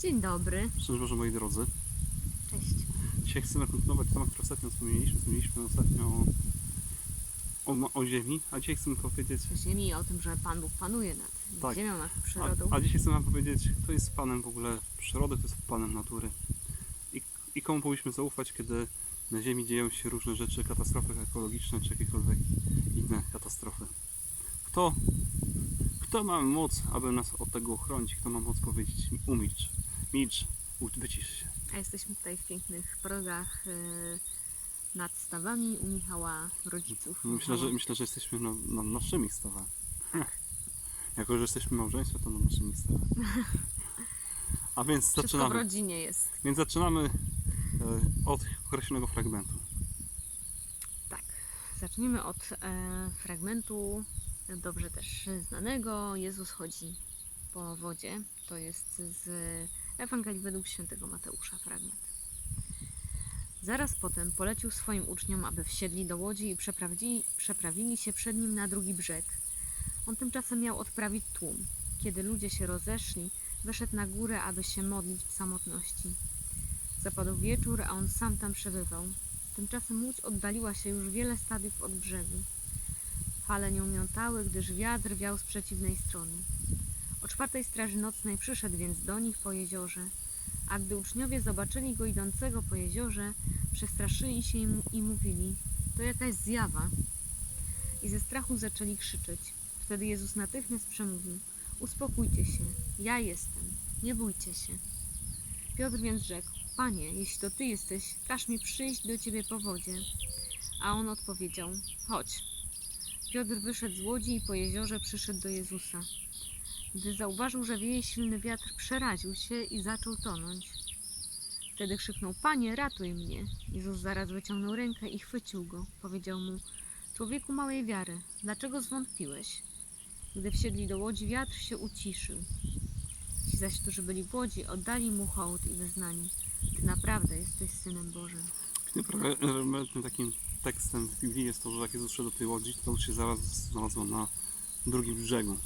Dzień dobry. Szczęść Boże moi drodzy. Cześć. Dzisiaj chcemy kontynuować temat, który ostatnio wspomnieliśmy. Wspomnieliśmy ostatnio o, o, o ziemi, a dzisiaj chcemy powiedzieć... O ziemi, o tym, że Pan Bóg panuje nad Tak. ziemią, nad przyrodą. A, a dzisiaj chcemy wam powiedzieć, kto jest Panem w ogóle przyrody, kto jest Panem natury. I, I komu powinniśmy zaufać, kiedy na ziemi dzieją się różne rzeczy, katastrofy ekologiczne, czy jakiekolwiek inne katastrofy. Kto, kto ma moc, aby nas od tego uchronić? Kto ma moc powiedzieć umilcz, milcz, wycisz się. A jesteśmy tutaj w pięknych progach e, nad stawami u Michała rodziców. Myślę, że, myślę, że jesteśmy na, na naszymi stawami. jako, że jesteśmy małżeństwem, to na naszymi stawami. A więc Wszystko w zaczynamy. rodzinie jest. Więc zaczynamy e, od określonego fragmentu. Tak. Zaczniemy od e, fragmentu dobrze też znanego. Jezus chodzi po wodzie. To jest z Ewangelii według świętego Mateusza fragment. Zaraz potem polecił swoim uczniom, aby wsiedli do łodzi i przeprawili, przeprawili się przed nim na drugi brzeg. On tymczasem miał odprawić tłum. Kiedy ludzie się rozeszli, wyszedł na górę, aby się modlić w samotności. Zapadł wieczór, a on sam tam przebywał. Tymczasem łódź oddaliła się już wiele stadiów od brzegu. Fale nią miątały, gdyż wiatr wiał z przeciwnej strony. O czwartej straży nocnej przyszedł więc do nich po jeziorze, a gdy uczniowie zobaczyli go idącego po jeziorze, przestraszyli się i mówili: To jakaś zjawa. I ze strachu zaczęli krzyczeć. Wtedy Jezus natychmiast przemówił: Uspokójcie się, ja jestem, nie bójcie się. Piotr więc rzekł: Panie, jeśli to ty jesteś, każ mi przyjść do ciebie po wodzie. A on odpowiedział: Chodź. Piotr wyszedł z łodzi i po jeziorze przyszedł do Jezusa. Gdy zauważył, że wieje silny wiatr, przeraził się i zaczął tonąć. Wtedy krzyknął: Panie, ratuj mnie! Jezus zaraz wyciągnął rękę i chwycił go. Powiedział mu: Człowieku małej wiary, dlaczego zwątpiłeś? Gdy wsiedli do łodzi, wiatr się uciszył. Ci zaś, którzy byli w łodzi, oddali mu hołd i wyznali: Ty naprawdę jesteś synem Bożym. Tym takim tekstem w Biblii jest to, że jak Jezus szedł do tej łodzi, to już się zaraz znalazło na drugim brzegu.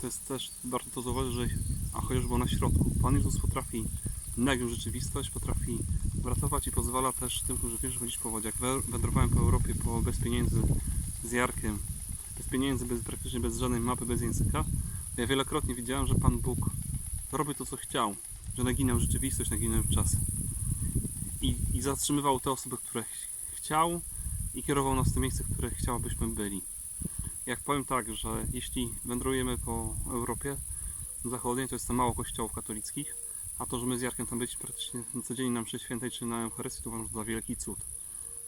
To jest też, warto to zauważyć, że a chociaż był na środku, Pan Jezus potrafi nagiąć rzeczywistość, potrafi uratować i pozwala też tym, którzy wiesz, chodzić po wodzie. Jak wędrowałem po Europie po, bez pieniędzy z Jarkiem, bez pieniędzy, bez, praktycznie bez żadnej mapy, bez języka, ja wielokrotnie widziałem, że Pan Bóg robił to, co chciał, że naginał rzeczywistość, naginał czas. I, i zatrzymywał te osoby, które chciał i kierował nas w te miejsce, które chciał, abyśmy byli. Jak powiem tak, że jeśli wędrujemy po Europie zachodniej, to jest tam mało kościołów katolickich, a to, że my z Jarkiem tam byliśmy praktycznie na codziennie na mszy świętej czy na Eucharystii, to uważam za wielki cud.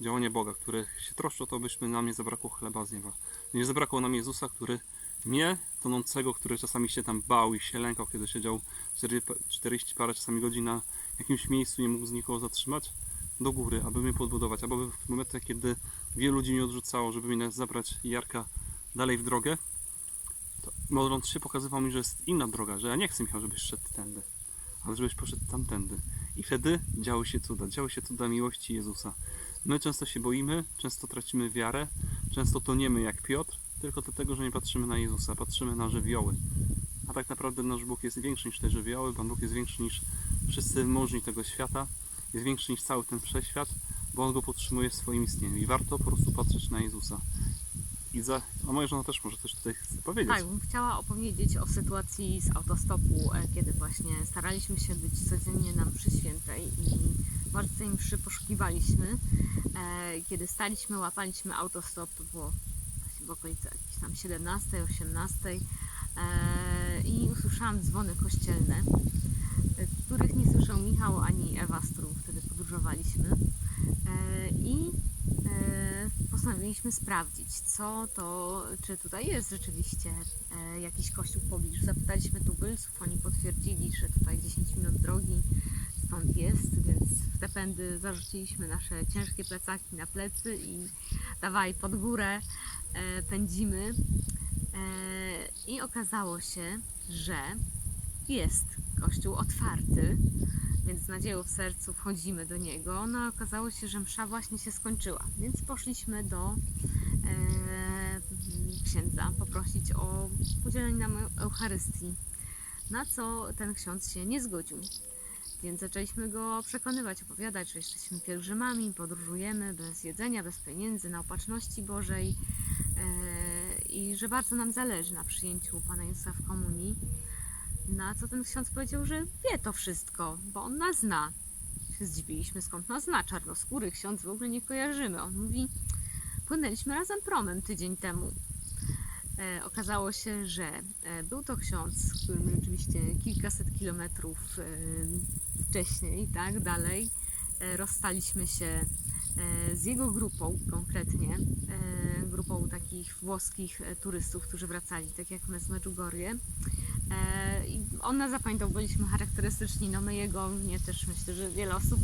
Działanie Boga, który się troszczy o to, byśmy nam nie zabrakło chleba z nieba. Nie zabrakło nam Jezusa, który mnie, tonącego, który czasami się tam bał i się lękał, kiedy siedział 40 parę czasami godzin na jakimś miejscu, nie mógł z nikogo zatrzymać, do góry, aby mnie podbudować, aby w momentach, kiedy wielu ludzi mnie odrzucało, żeby mnie zabrać Jarka dalej w drogę, to modląc się pokazywał mi, że jest inna droga, że ja nie chcę Michał, żebyś szedł tędy, ale żebyś poszedł tamtędy. I wtedy działy się cuda, działy się cuda miłości Jezusa. My często się boimy, często tracimy wiarę, często toniemy jak Piotr, tylko dlatego, że nie patrzymy na Jezusa, patrzymy na żywioły. A tak naprawdę nasz Bóg jest większy niż te żywioły, Pan Bóg jest większy niż wszyscy możni tego świata, jest większy niż cały ten wszechświat, bo On go podtrzymuje w swoim istnieniu. I warto po prostu patrzeć na Jezusa. I za... A moja żona też może coś tutaj powiedzieć. Tak, bym chciała opowiedzieć o sytuacji z autostopu, e, kiedy właśnie staraliśmy się być codziennie na mszy świętej i bardzo tej mszy poszukiwaliśmy. E, Kiedy staliśmy, łapaliśmy autostop, to było właśnie w okolicy jakiejś tam 17, 18 e, i usłyszałam dzwony kościelne, których nie słyszał Michał ani Ewa, z którą wtedy podróżowaliśmy. E, I e, postanowiliśmy sprawdzić, co to, czy tutaj jest rzeczywiście e, jakiś kościół w pobliżu. Zapytaliśmy tubylców, oni potwierdzili, że tutaj 10 minut drogi stąd jest, więc w te pędy zarzuciliśmy nasze ciężkie plecaki na plecy i dawaj pod górę, pędzimy. I okazało się, że jest kościół otwarty, więc z nadzieją w sercu wchodzimy do niego. No okazało się, że msza właśnie się skończyła, więc poszliśmy do e, księdza poprosić o udzielenie nam Eucharystii. Na co ten ksiądz się nie zgodził. Więc zaczęliśmy go przekonywać, opowiadać, że jesteśmy pielgrzymami, podróżujemy bez jedzenia, bez pieniędzy, na opatrzności Bożej e, i że bardzo nam zależy na przyjęciu Pana Jezusa w komunii. Na co ten ksiądz powiedział, że wie to wszystko, bo on nas zna. Się zdziwiliśmy, skąd nas zna. Czarnoskóry ksiądz w ogóle nie kojarzymy. On mówi, płynęliśmy razem promem tydzień temu. E, okazało się, że e, był to ksiądz, z którym rzeczywiście kilkaset kilometrów e, wcześniej, tak, dalej, e, rozstaliśmy się e, z jego grupą konkretnie, e, grupą takich włoskich e, turystów, którzy wracali, tak jak my z Medjugorje. On nas zapamiętał, byliśmy charakterystyczni, no my jego, mnie też myślę, że wiele osób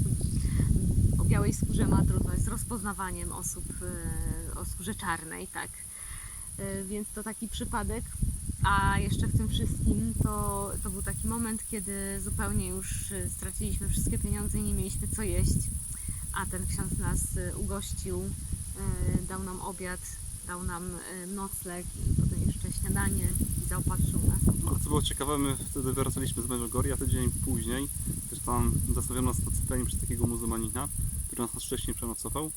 o białej skórze ma trudność z rozpoznawaniem osób e, o skórze czarnej, tak. E, Więc to taki przypadek. A jeszcze w tym wszystkim to, to był taki moment, kiedy zupełnie już e, straciliśmy wszystkie pieniądze i nie mieliśmy co jeść. A ten ksiądz nas ugościł, dał nam obiad, dał nam nocleg i potem jeszcze śniadanie nas. Ale co było ciekawe, my wtedy wracaliśmy z Medjugorje, a tydzień później też tam zastawiono nas na przez takiego muzułmanina, który nas wcześniej przenocował.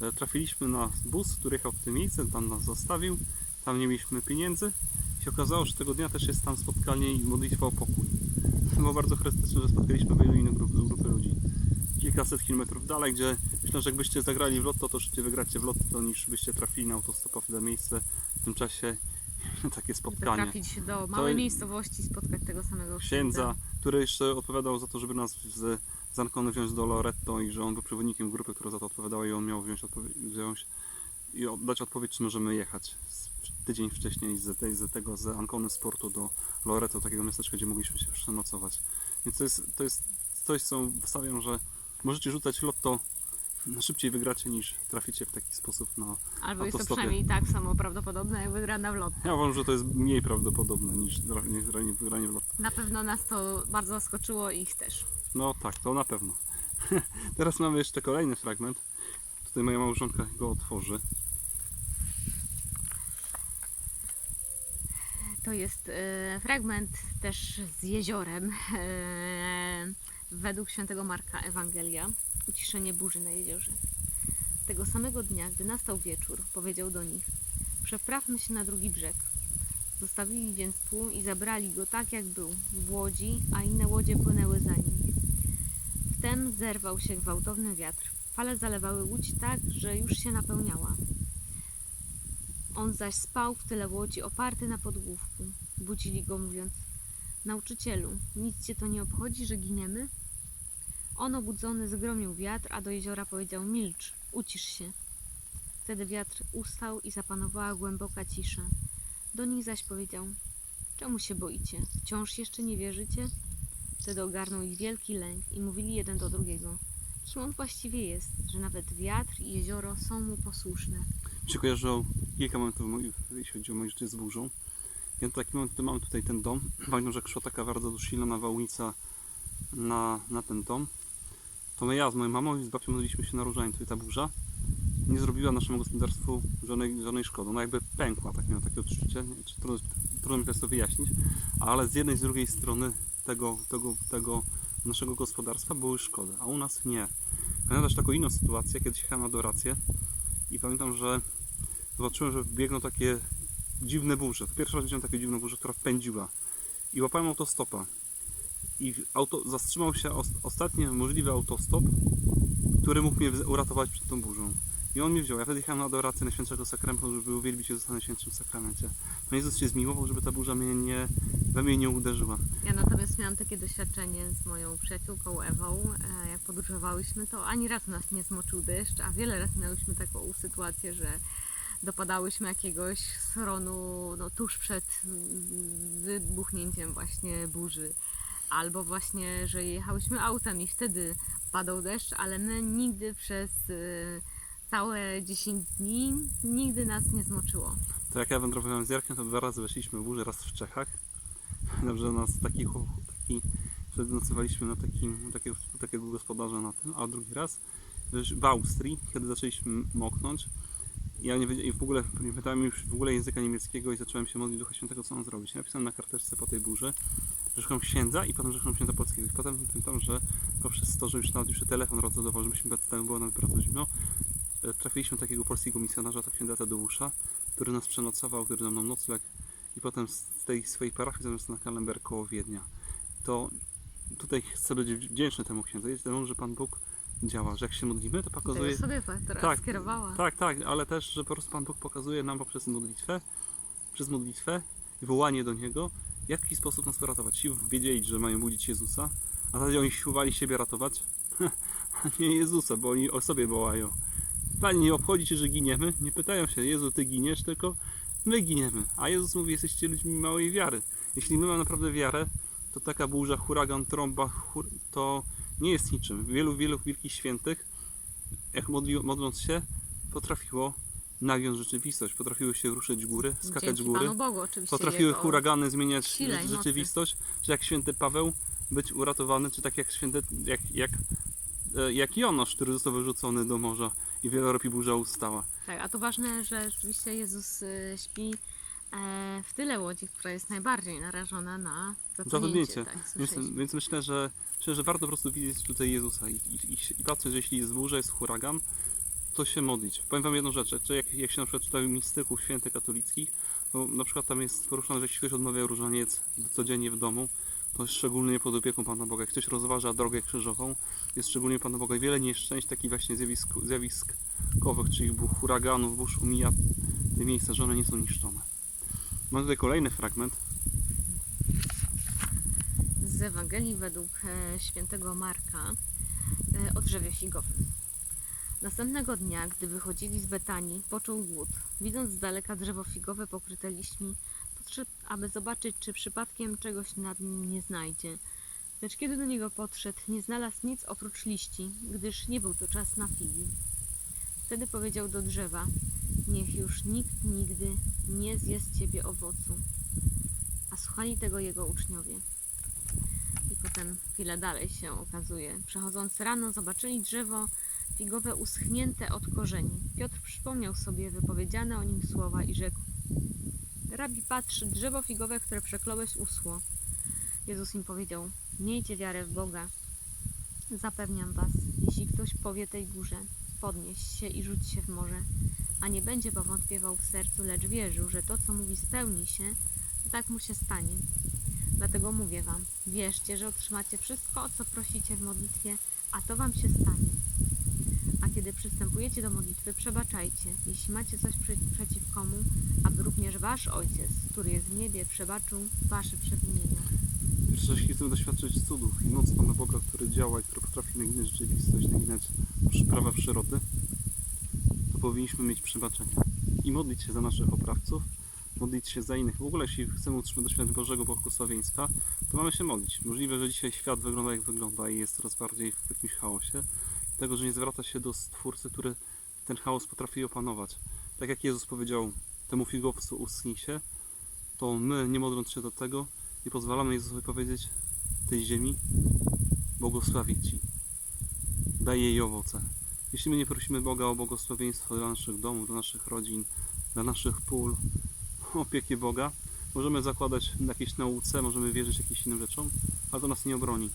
E, Trafiliśmy na bus, który jechał w tym miejsce, tam nas zostawił, tam nie mieliśmy pieniędzy. I się okazało, że tego dnia też jest tam spotkanie i modlitwa o pokój. Było bardzo charakterystyczne, że spotkaliśmy wielu innych grup, grupy ludzi. Kilkaset kilometrów dalej, gdzie myślę, że jakbyście zagrali w lotto, to szybciej wygracie w lotto, niż byście trafili na autostopowe miejsce w tym czasie. Takie spotkanie trafić do małej To- miejscowości spotkać tego samego księdza, który jeszcze odpowiadał za to, żeby nas z, z Ancony wziąć do Loretto i że on był przewodnikiem grupy, która za to odpowiadała i on miał wziąć, odpowie- wziąć i oddać odpowiedź, czy możemy jechać z, tydzień wcześniej z, tej, z tego z Ancony z portu do Loretto, takiego miasteczka, gdzie mogliśmy się przenocować. Więc to jest, to jest coś, co wstawiam, że możecie rzucać lotto, szybciej wygracie niż traficie w taki sposób na... Albo jest to przynajmniej tak samo prawdopodobne jak wygrana w lot. Ja uważam, że to jest mniej prawdopodobne niż wygranie w lotto. Na pewno nas to bardzo zaskoczyło i ich też. No tak, to na pewno. Teraz mamy jeszcze kolejny fragment. Tutaj moja małżonka go otworzy. To jest e, fragment też z jeziorem. E, według świętego Marka Ewangelia. Uciszenie burzy na jeziorze. Tego samego dnia, gdy nastał wieczór, powiedział do nich: Przeprawmy się na drugi brzeg. Zostawili więc tłum i zabrali go tak, jak był, w łodzi, a inne łodzie płynęły za nim. Wtem zerwał się gwałtowny wiatr. Fale zalewały łódź tak, że już się napełniała. On zaś spał w tyle łodzi, oparty na podłówku. Budzili go, mówiąc: Nauczycielu, nic cię to nie obchodzi, że giniemy? On obudzony zgromił wiatr, a do jeziora powiedział: Milcz, ucisz się. Wtedy wiatr ustał i zapanowała głęboka cisza. Do nich zaś powiedział: Czemu się boicie? Wciąż jeszcze nie wierzycie? Wtedy ogarnął ich wielki lęk i mówili jeden do drugiego: Kim on właściwie jest, że nawet wiatr i jezioro są mu posłuszne? Mi się kojarzyło kilka momentów, jeśli chodzi o moje życie z burzą. Ja taki moment, mam tutaj ten dom. Pamiętam, że szła taka bardzo silna nawałnica na, na ten dom. To my ja z moją mamą i z babcią modliliśmy się na różańcu i ta burza nie zrobiła naszemu gospodarstwu żadnej, żadnej szkody. Ona jakby pękła, tak miałem takie odczucie. Trudno, trudno mi teraz to wyjaśnić, ale z jednej z drugiej strony tego, tego, tego naszego gospodarstwa były szkody, a u nas nie. Pamiętam też taką inną sytuację, kiedy jechałem na adorację i pamiętam, że zobaczyłem, że biegną takie dziwne burze. To pierwszy raz widziałem takie dziwne burze, która pędziła. I łapałem autostopa. I auto, zatrzymał się os, ostatni możliwy autostop, który mógł mnie uratować przed tą burzą. I on mnie wziął. Ja wtedy jechałem na adorację na Świętego Sakramentu, żeby uwielbić Jezusa na Świętym Sakramencie. Pan Jezus się zmiłował, żeby ta burza mnie nie, we mnie nie uderzyła. Ja natomiast miałam takie doświadczenie z moją przyjaciółką Ewą, e, jak podróżowałyśmy, to ani raz nas nie zmoczył deszcz, a wiele razy miałyśmy taką sytuację, że dopadałyśmy jakiegoś schronu no, tuż przed mm, wybuchnięciem właśnie burzy. Albo właśnie, że jechałyśmy autem i wtedy padał deszcz, ale my nigdy przez e, całe 10 dni nigdy nas nie zmoczyło. To jak ja wędrowałem z Jarkiem, to dwa razy weszliśmy w burzę, raz w Czechach. Dobrze, nas taki, taki wtedy nocowaliśmy na takim, takiego, takiego gospodarza na tym, a drugi raz w Austrii, kiedy zaczęliśmy moknąć Ja nie i w ogóle nie pytałem już w ogóle języka niemieckiego i zacząłem się modlić Ducha Świętego, co mam zrobić. Napisałem na karteczce po tej burzy, że szukam księdza i potem, szukam księdza polskiego. I potem pamiętam, że poprzez to, że już nawet już telefon rozładował, żebyśmy tego było nawet bardzo zimno, e, trafiliśmy takiego polskiego misjonarza, to księdza Tadeusza, który nas przenocował, który nam nocleg i potem z tej swojej parafii zamiast na Kalember koło Wiednia. To tutaj chcę być wdzięczny temu księdzu, temu, że Pan Bóg działa, że jak się modlimy, to To pokazuje... ja sobie teraz Tak, skierowała. Tak, tak, ale też, że po prostu Pan Bóg pokazuje nam poprzez modlitwę, przez modlitwę i wołanie do Niego, w jaki sposób nas uratować. Ci wiedzieli, że mają budzić Jezusa, a wtedy oni siłowali siebie ratować, a nie Jezusa, bo oni o sobie wołają. Panie, nie obchodzi Cię, że giniemy, nie pytają się, Jezu, Ty giniesz, tylko my giniemy. A Jezus mówi, jesteście ludźmi małej wiary. Jeśli my mamy naprawdę wiarę, to taka burza, huragan, trąba, chur... to nie jest niczym. Wielu, wielu wielkich świętych, jak modli, modląc się, potrafiło nagiąć rzeczywistość, potrafiły się ruszyć góry, skakać Dzięki góry, Panu Bogu oczywiście. potrafiły jego- huragany zmieniać sile i mocy. rzeczywistość, czy jak święty Paweł być uratowany, czy tak jak święty, jak, jak, e, jak Jonasz, który został wyrzucony do morza i wielorapi burza ustała. Tak, a to ważne, że rzeczywiście Jezus y, śpi e, w tyle łodzi, która jest najbardziej narażona na. Zatonięcie. Tak, Więc, więc myślę, że, myślę, że warto po prostu widzieć tutaj Jezusa i, i, i, patrzeć, że jeśli jest burza, jest huragan, to się modlić. Powiem Wam jedną rzecz, czy jak, jak się na przykład czyta mistyków świętych katolickich, to na przykład tam jest poruszone, że jeśli ktoś odmawia różaniec codziennie w domu, to jest szczególnie pod opieką Pana Boga. Jak ktoś rozważa drogę krzyżową, jest szczególnie Pana Boga. I wiele nieszczęść takich właśnie zjawisk, zjawiskowych, czyli huraganów, burz umija te miejsca, że one nie są niszczone. Mam tutaj kolejny fragment. z Ewangelii według e, świętego Marka e, o drzewie figowym. Następnego dnia, gdy wychodzili z Betanii, poczuł głód. Widząc z daleka drzewo figowe pokryte liśćmi, podszedł, aby zobaczyć, czy przypadkiem czegoś nad nim nie znajdzie. Lecz kiedy do niego podszedł, nie znalazł nic oprócz liści, gdyż nie był to czas na figi. Wtedy powiedział do drzewa: Niech już nikt nigdy nie zje z ciebie owocu. A słuchali tego jego uczniowie. I potem chwilę dalej się okazuje. Przechodząc rano, zobaczyli drzewo figowe uschnięte od korzeni. Piotr przypomniał sobie wypowiedziane o nim słowa i rzekł: Rabi, patrz, drzewo figowe, które przekląłeś, uschło. Jezus im powiedział: Miejcie wiarę w Boga. Zapewniam was, jeśli ktoś powie tej górze, podnieś się i rzuć się w morze, a nie będzie powątpiewał w sercu, lecz wierzył, że to, co mówi, spełni się, to tak mu się stanie. Dlatego mówię wam, wierzcie, że otrzymacie wszystko, o co prosicie w modlitwie, a to wam się stanie. A kiedy przystępujecie do modlitwy, przebaczajcie, jeśli macie coś przeciw komu, aby również wasz Ojciec, który jest w niebie, przebaczył wasze przewinienia. Jeśli chcemy doświadczyć cudów i mocy Pana Boga, który działa i który potrafi naginać rzeczywistość, naginać przy- prawa przyrody, powinniśmy mieć przebaczenie i modlić się za naszych oprawców, modlić się za innych. W ogóle, jeśli chcemy doświadczenie Bożego błogosławieństwa, to mamy się modlić. Możliwe, że dzisiaj świat wygląda jak wygląda i jest coraz bardziej w jakimś chaosie, tego, że nie zwraca się do Stwórcy, który ten chaos potrafi opanować. Tak jak Jezus powiedział temu figowcu uschnij się, to my, nie modląc się do tego, nie pozwalamy Jezusowi powiedzieć tej ziemi, błogosławić Ci. Daj jej owoce. Jeśli my nie prosimy Boga o błogosławieństwo dla naszych domów, dla naszych rodzin, dla naszych pól, opiekę Boga, możemy zakładać na jakiejś nauce, możemy wierzyć jakimś innym rzeczom, ale to nas nie obroni.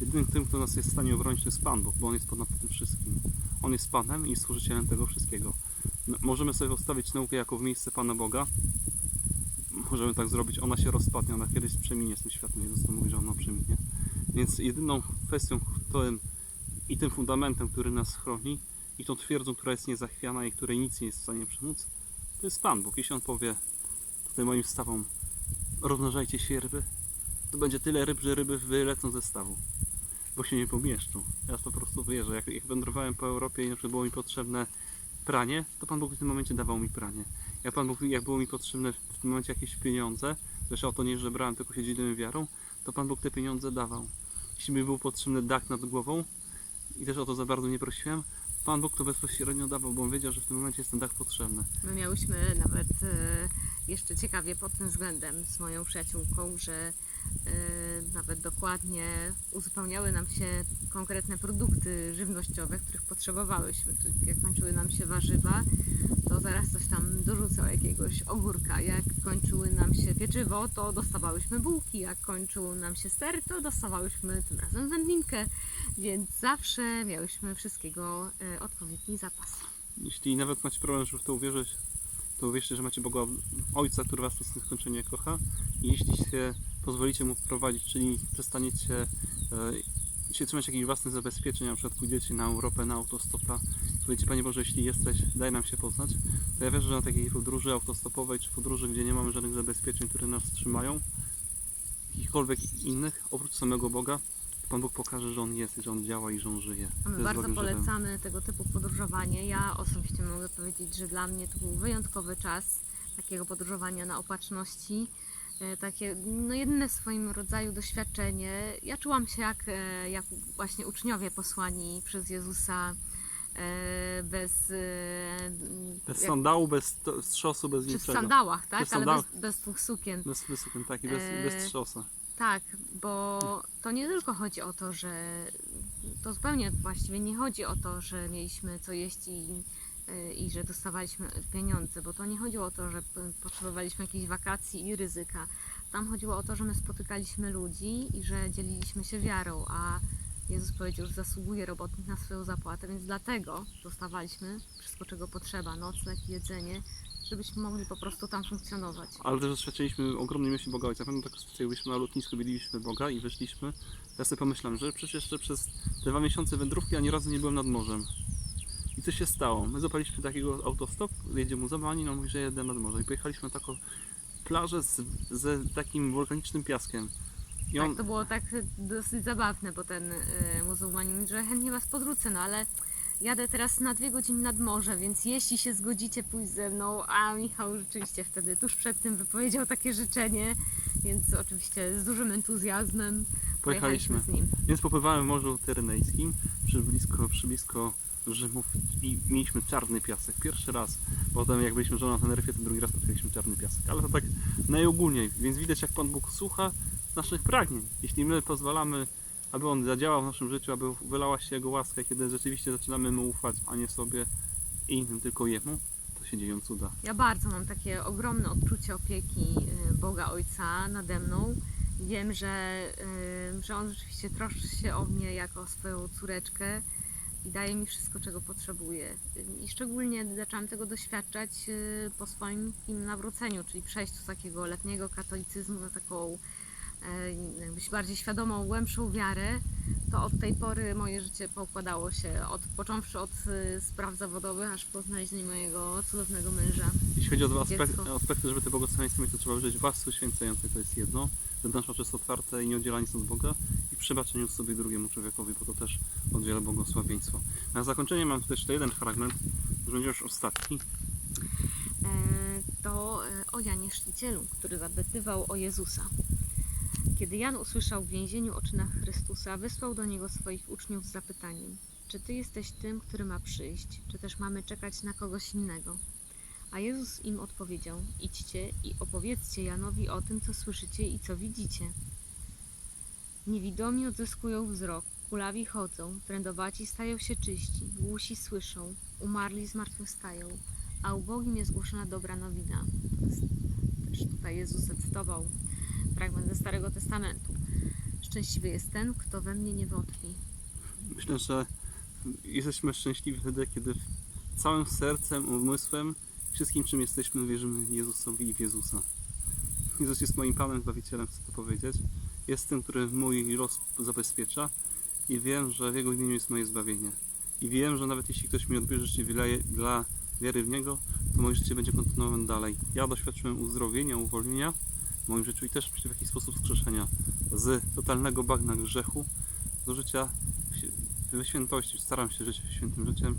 Jedynym tym, kto nas jest w stanie obronić, to jest Pan Bóg, bo On jest ponad tym wszystkim. On jest Panem i stworzycielem tego wszystkiego. No, możemy sobie postawić naukę jako w miejsce Pana Boga, możemy tak zrobić, ona się rozpadnie, ona kiedyś przeminie z tym światem, Jezus to mówi, że ona przeminie. Więc jedyną kwestią którym, i tym fundamentem, który nas chroni i tą twierdzą, która jest niezachwiana i której nic nie jest w stanie przemóc, to jest Pan Bóg. Jeśli On powie tutaj moim stawom, rozmnażajcie się ryby, to będzie tyle ryb, że ryby wylecą ze stawu, bo się nie pomieszczą. Ja po prostu wierzę, jak, jak wędrowałem po Europie i na przykład było mi potrzebne pranie, to Pan Bóg w tym momencie dawał mi pranie. Jak Pan Bóg, jak było mi potrzebne w tym momencie jakieś pieniądze, zresztą o to nie żebrałem, tylko się dzieliłem wiarą, to Pan Bóg te pieniądze dawał. Jeśli mi był potrzebny dach nad głową i też o to za bardzo nie prosiłem, Pan Bóg to bezpośrednio dawał, bo on wiedział, że w tym momencie jest ten dach potrzebny. My miałyśmy nawet e, jeszcze ciekawie pod tym względem z moją przyjaciółką, że e, nawet dokładnie uzupełniały nam się konkretne produkty żywnościowe, których potrzebowałyśmy. Czyli jak kończyły nam się warzywa, to zaraz coś tam dorzucał jakiegoś ogórka. Jak kończyły nam się pieczywo, to dostawałyśmy bułki. Jak kończył nam się ser, to dostawałyśmy tym razem wędlinkę. Więc zawsze miałyśmy wszystkiego e, odpowiedni zapas. Jeśli nawet macie problem, żeby w to uwierzyć, to uwierzcie, że macie Boga Ojca, który Was w skończenie kocha. I jeśli się pozwolicie Mu prowadzić, czyli przestaniecie e, się trzymać jakichś własnych zabezpieczeń, na przykład pójdziecie na Europę, na autostopa, powiecie Panie Boże, jeśli jesteś, daj nam się poznać, to ja wierzę, że na takiej podróży autostopowej, czy podróży, gdzie nie mamy żadnych zabezpieczeń, które nas trzymają, jakichkolwiek innych, oprócz samego Boga, Pan Bóg pokaże, że On jest, że On działa i że On żyje. My bardzo Bogiem żywym. polecamy tego typu podróżowanie. Ja osobiście mogę powiedzieć, że dla mnie to był wyjątkowy czas takiego podróżowania na opatrzności. E, Takie no jedyne w swoim rodzaju doświadczenie. Ja czułam się jak, e, jak właśnie uczniowie posłani przez Jezusa e, bez, e, Bez jak- sandału, bez to- strzosu, bez czy w niczego. sandałach, tak? Bez Ale bez, bez dwóch sukien. Bez wysokym, tak, i bez, Eee, bez strzosa. Tak, bo to nie tylko chodzi o to, że to zupełnie właściwie nie chodzi o to, że mieliśmy co jeść i, i że dostawaliśmy pieniądze, bo to nie chodziło o to, że potrzebowaliśmy jakichś wakacji i ryzyka. Tam chodziło o to, że my spotykaliśmy ludzi i że dzieliliśmy się wiarą, a Jezus powiedział, że zasługuje robotnik na swoją zapłatę, więc dlatego dostawaliśmy wszystko, czego potrzeba, nocleg, jedzenie, żebyśmy mogli po prostu tam funkcjonować. Ale też doświadczyliśmy ogromnej myśli Boga Ojca. Pamiętam taką sytuację, byliśmy na lotnisku, widzieliśmy Boga i wyszliśmy. Ja sobie pomyślałem, że przecież jeszcze przez te dwa miesiące wędrówki ani razu nie byłem nad morzem. I co się stało? My zapaliśmy takiego autostop, jedzie mu zamani, no mówi, że jedę nad morze. I pojechaliśmy na taką plażę z, z takim wulkanicznym piaskiem. I on, Tak, to było tak dosyć zabawne, bo ten y, muzułmanin mówi, że chętnie was podrzucę, no ale jadę teraz na dwie godziny nad morze, więc jeśli się zgodzicie pójść ze mną, a Michał rzeczywiście wtedy tuż przed tym wypowiedział takie życzenie, więc oczywiście z dużym entuzjazmem pojechaliśmy. z nim. Więc popływałem w Morzu Tyrenejskim, przy blisko, przy blisko Rzymów i mieliśmy czarny piasek. Pierwszy raz. Potem jak byliśmy żoną na Teneryfie, to drugi raz spotkaliśmy czarny piasek. Ale to tak najogólniej, więc widać jak Pan Bóg słucha naszych pragnień. Jeśli my pozwalamy, aby On zadziałał w naszym życiu, aby wylała się Jego łaska, kiedy rzeczywiście zaczynamy Mu ufać, a nie sobie i innym, tylko Jemu, to się dzieją cuda. Ja bardzo mam takie ogromne odczucie opieki y, Boga Ojca nade mną. Wiem, że, y, że On rzeczywiście troszczy się o mnie jako o swoją córeczkę i daje mi wszystko, czego potrzebuję. I szczególnie zaczęłam tego doświadczać y, po swoim nawróceniu, czyli przejściu z takiego letniego katolicyzmu na taką jakbyś bardziej świadomą, głębszą wiarę, to od tej pory moje życie poukładało się, od, począwszy od y, spraw zawodowych, aż po znalezienie mojego cudownego męża. Jeśli chodzi o dwa aspekty, aspekty żeby te błogosławieństwo mieć, to trzeba żyć w łasce święcającej, to jest jedno, że nasze oczy są otwarte i nie oddzielani są od Boga i przebaczeniu sobie drugiemu człowiekowi, bo to też oddziela błogosławieństwo. Na zakończenie mam tutaj jeszcze jeden fragment, już będzie już ostatni. E, to e, o Janie Szlicielu, który zapytywał o Jezusa. Kiedy Jan usłyszał w więzieniu o czynach Chrystusa, wysłał do niego swoich uczniów z zapytaniem: Czy ty jesteś tym, który ma przyjść, czy też mamy czekać na kogoś innego? A Jezus im odpowiedział: Idźcie i opowiedzcie Janowi o tym, co słyszycie i co widzicie. Niewidomi odzyskują wzrok, kulawi chodzą, trędowaci stają się czyści, głusi słyszą, umarli zmartwychwstają, a ubogim jest głoszona dobra nowina. Też tutaj Jezus zacytował fragment ze Starego Testamentu. Szczęśliwy jest ten, kto we mnie nie wątpi. Myślę, że jesteśmy szczęśliwi wtedy, kiedy całym sercem, umysłem, wszystkim czym jesteśmy, wierzymy Jezusowi i w Jezusa. Jezus jest moim Panem, Zbawicielem, chcę to powiedzieć. Jest tym, który mój los zabezpiecza i wiem, że w Jego imieniu jest moje zbawienie. I wiem, że nawet jeśli ktoś mi odbierze życie dla wiary w Niego, to moje życie będzie kontynuowane dalej. Ja doświadczyłem uzdrowienia, uwolnienia moim życiu i też w jakiś sposób skrzeszenia z totalnego bagna grzechu do życia w świętości. Staram się żyć świętym życiem,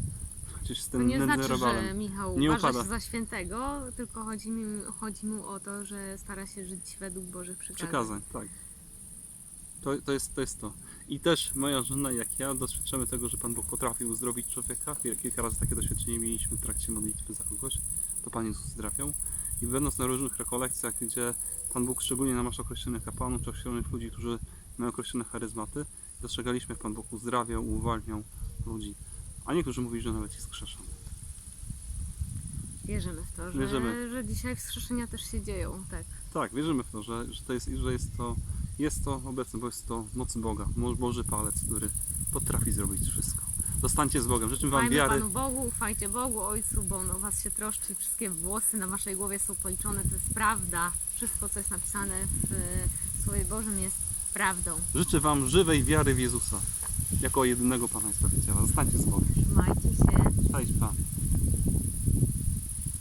chociaż z To tym nie nędznym znaczy, robalem. że Michał Nie uważa upada. się za świętego, tylko chodzi mi, chodzi mu o to, że stara się żyć według Bożych przykazań. Przekazań, tak. To, to, jest, to jest to. I też moja żona, jak ja, doświadczamy tego, że Pan Bóg potrafi uzdrowić człowieka. Kil- Kilka razy takie doświadczenie mieliśmy w trakcie modlitwy za kogoś. To Pan Jezus uzdrawiał. I będąc na różnych rekolekcjach, gdzie Pan Bóg szczególnie namasza określonych kapłanów czy określonych ludzi, którzy mają określone charyzmaty. Dostrzegaliśmy, jak Pan Bóg uzdrawiał, uwalniał ludzi. A niektórzy mówili, że nawet ich skrzeszał. Wierzymy w to, że, Wierzymy. że dzisiaj wskrzeszenia też się dzieją, tak. Tak, wierzymy w to, że, że, to jest, że jest, to, jest to obecne, bo jest to moc Boga, Boży palec, który potrafi zrobić wszystko. Zostańcie z Bogiem. Życzę Wam Ufajmy wiary. Panu Bogu, ufajcie Bogu, Ojcu, bo on o Was się troszczy. Wszystkie włosy na Waszej głowie są policzone, to jest prawda. Wszystko, co jest napisane w Słowie Bożym jest prawdą. Życzę Wam żywej wiary w Jezusa, jako jedynego Pana i Zbawiciela. Zostańcie z Bogiem. Trzymajcie się. Cześć Pan.